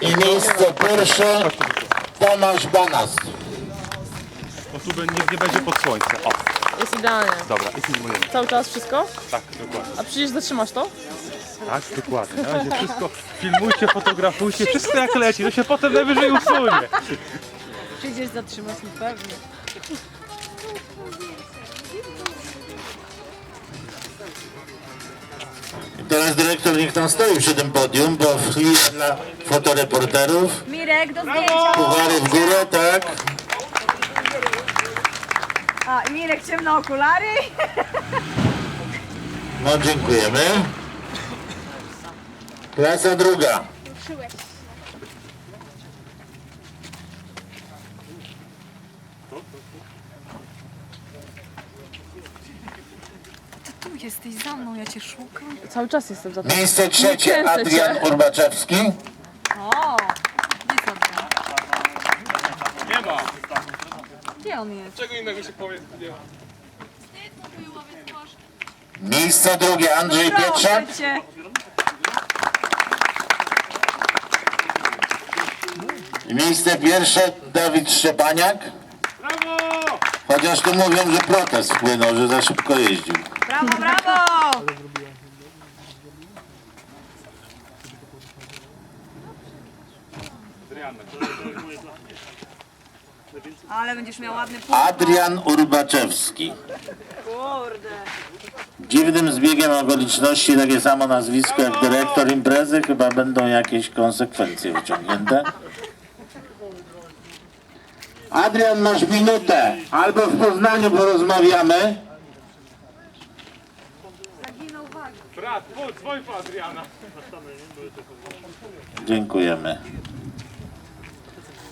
I miejsce pierwsze Tomasz Banas. Bo tu be- nie, nie będzie pod słońce. O, Jest idealnie. dobra, i filmujemy. Cały czas wszystko? Tak, dokładnie. A przyjdziesz zatrzymasz to? Tak, dokładnie. Na razie wszystko filmujcie, fotografujcie, wszystko jak leci, to się potem najwyżej usunie. Przyjdziesz zatrzymać no pewnie. Teraz dyrektor niech tam stoi przy tym podium, bo chwila dla fotoreporterów. Mirek, do zdjęcia! Puchary w górę, tak? A, i Mirek, ciemne okulary. No dziękujemy. Klasa druga. Ty jesteś za mną, ja cię szukam. Cały czas jestem za to. Miejsce trzecie kręcę Adrian cię. Urbaczewski. O, Nie ma. Gdzie on jest? Czego innego się powie? Nie ma. Miejsce drugie Andrzej Pietrzak. Proszę cię. Miejsce pierwsze Dawid Szczepaniak. Brawo! Chociaż tu mówią, że protest wpłynął, że za szybko jeździł. Brawo, brawo! Ale będziesz miał ładny punkt. Adrian Urbaczewski. Kurde. Dziwnym zbiegiem okoliczności takie samo nazwisko jak dyrektor imprezy, chyba będą jakieś konsekwencje wyciągnięte. Adrian, masz minutę. Albo w Poznaniu porozmawiamy. Dziękujemy.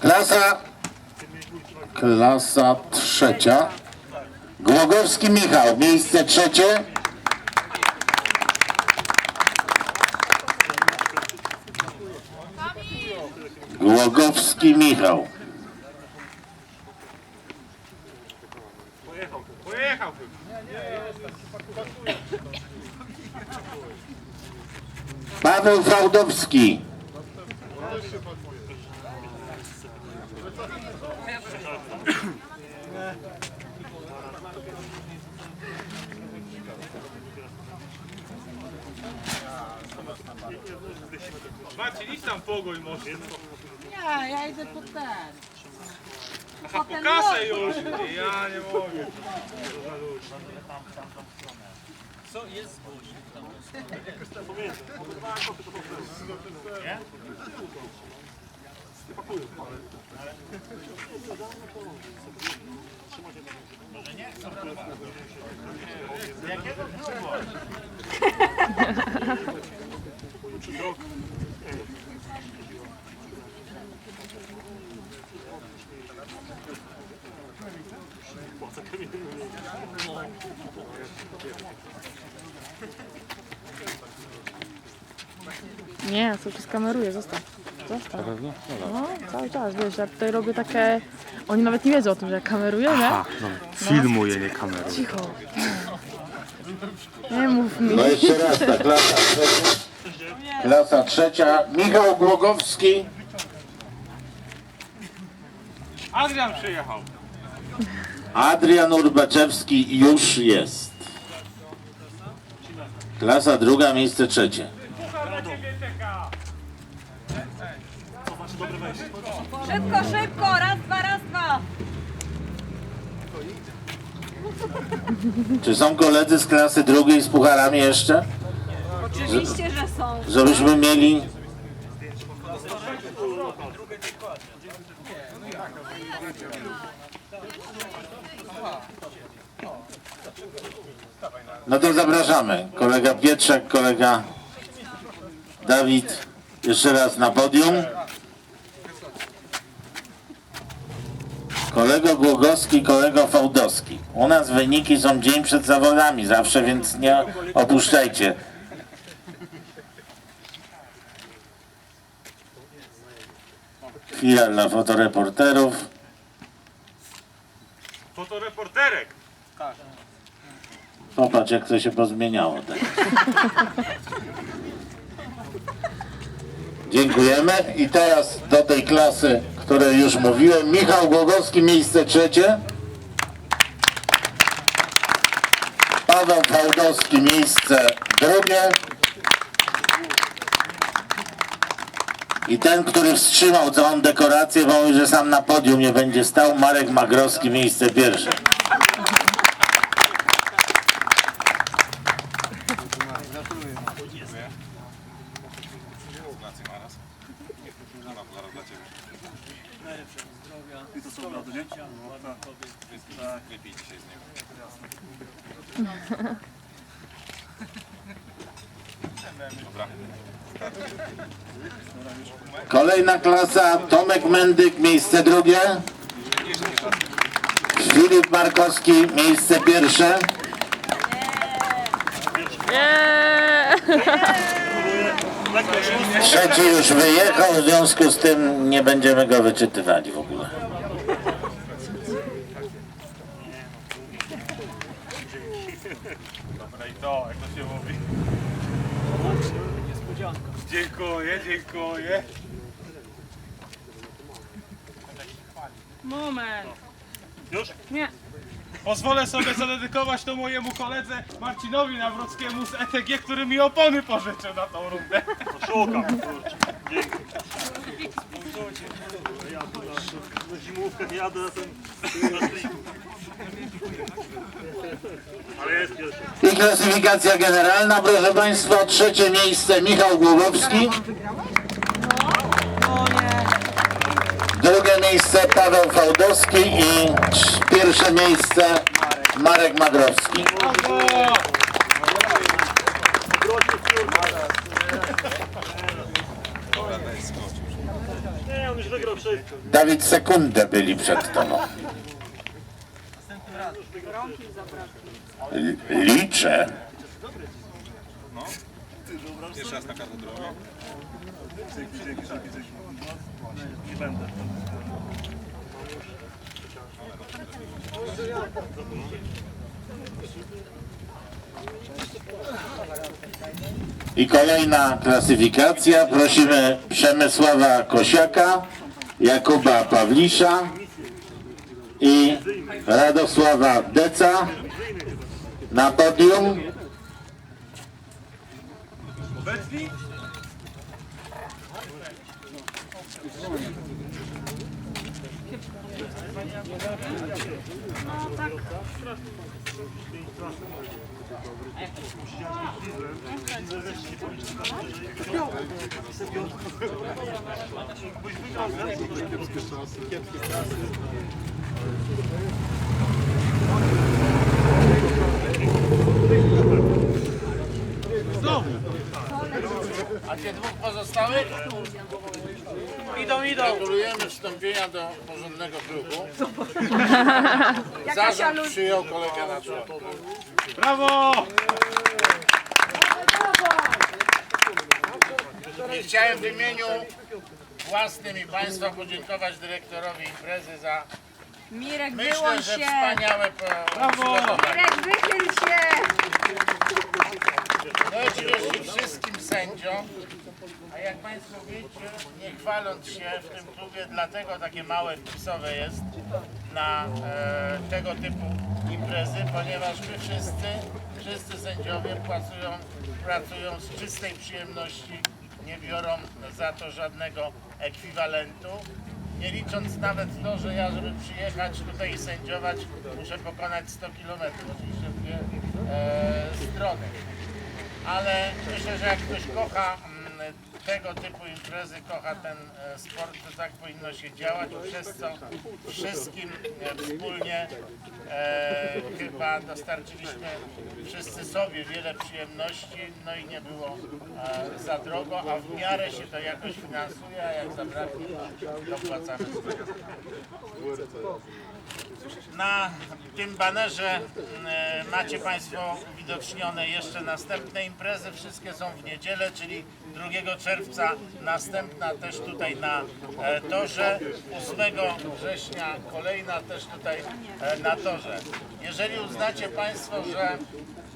Klasa, klasa trzecia. Głogowski Michał, miejsce trzecie. Głogowski Michał. Paweł Fałdowski. Marcin, idź tam pogoń może. Nie, ja idę po ten. Aha, po kasę już. Ja nie mogę. Nie, cały czas kameruję, zostaw. Zostaw. No, cały czas, wiesz, ja tutaj robię takie... Oni nawet nie wiedzą o tym, że ja kameruję, nie? no. Filmuję, nie kameruję. Cicho. Nie mów mi. No jeszcze raz, ta klasa trzecia. Klasa trzecia. Michał Głogowski. Adrian przyjechał. Adrian Urbaczewski już jest. Klasa druga, miejsce trzecie. Szybko, szybko, raz, dwa, raz, dwa. Czy są koledzy z klasy drugiej z pucharami jeszcze? Oczywiście, że są. Żebyśmy mieli... No to zapraszamy. Kolega Pietrzak, kolega Dawid. Jeszcze raz na podium. Kolego Głogowski, kolego Fałdowski. U nas wyniki są dzień przed zawodami zawsze, więc nie opuszczajcie. Chwila dla fotoreporterów. Fotoreporterek. Popatrz jak to się pozmieniało. Tak. Dziękujemy. I teraz do tej klasy, której już mówiłem, Michał Głogowski, miejsce trzecie. Paweł Fałdowski, miejsce drugie. I ten, który wstrzymał całą dekorację, mówi, że sam na podium nie będzie stał, Marek Magrowski, miejsce pierwsze. Kolejna klasa, Tomek Mendyk, miejsce drugie. Filip Markowski, miejsce pierwsze. Trzeci już wyjechał, w związku z tym nie będziemy go wyczytywali w ogóle. Dobra i to, jak to się mówi. Dziękuję, dziękuję. Moment. Już? Nie. Pozwolę sobie zadedykować to mojemu koledze Marcinowi Nawrockiemu z ETG, który mi opony pożyczył na tą rundę. Szukam, kurczę. Dzięki. Jadę na, na zimówkę, jadę na ten na. I klasyfikacja generalna, proszę Państwa, trzecie miejsce Michał Głogowski. Drugie miejsce Paweł Fałdowski i pierwsze miejsce Marek wszystko. Dawid sekundę byli przed tobą. Liczę. I kolejna klasyfikacja. Prosimy Przemysława Kosiaka, Jakuba Pawlisza i Radosława Deca na podium. Obecni? A gdzie dwóch pozostałych? Idą, idą. Gratulujemy wstąpienia do porządnego klubu. Zarząd przyjął kolegę na czele. Brawo! I chciałem w imieniu własnym i Państwa podziękować dyrektorowi imprezy za Mirek, myślę, wyłącz że się! wspaniałe po- Brawo! Mirek, wychyl się! No i oczywiście wszystkim sędziom, a jak Państwo wiecie, nie chwaląc się w tym klubie, dlatego takie małe wpisowe jest na e, tego typu imprezy, ponieważ my wszyscy, wszyscy sędziowie pracują, pracują z czystej przyjemności, nie biorą za to żadnego ekwiwalentu. Nie licząc nawet to, że ja, żeby przyjechać tutaj i sędziować, muszę pokonać 100 km, oczywiście w dwie e, strony. Ale myślę, że jak ktoś kocha mm, tego typu imprezy, kocha ten e, sport, to tak powinno się działać, przez co wszystkim e, wspólnie e, chyba dostarczyliśmy wszyscy sobie wiele przyjemności, no i nie było e, za drogo, a w miarę się to jakoś finansuje, a jak zabraknie, to płacamy. Na tym banerze e, macie Państwo uwidocznione jeszcze następne imprezy. Wszystkie są w niedzielę, czyli 2 czerwca następna też tutaj na e, torze. 8 września kolejna też tutaj e, na torze. Jeżeli uznacie Państwo, że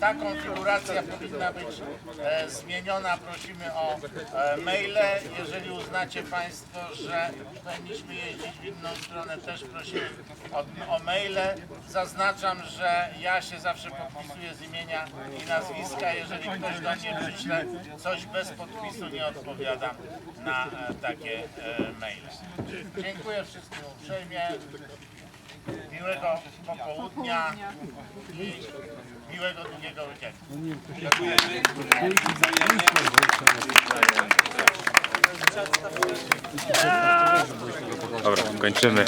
ta konfiguracja powinna być e, zmieniona. Prosimy o e, maile. Jeżeli uznacie Państwo, że powinniśmy jeździć w inną stronę, też prosimy o, o maile. Zaznaczam, że ja się zawsze podpisuję z imienia i nazwiska. Jeżeli ktoś do mnie przyśle coś bez podpisu, nie odpowiadam na e, takie e, maile. Dziękuję wszystkim uprzejmie. Miłego popołudnia i miłego długiego weekendu. Dobra, kończymy.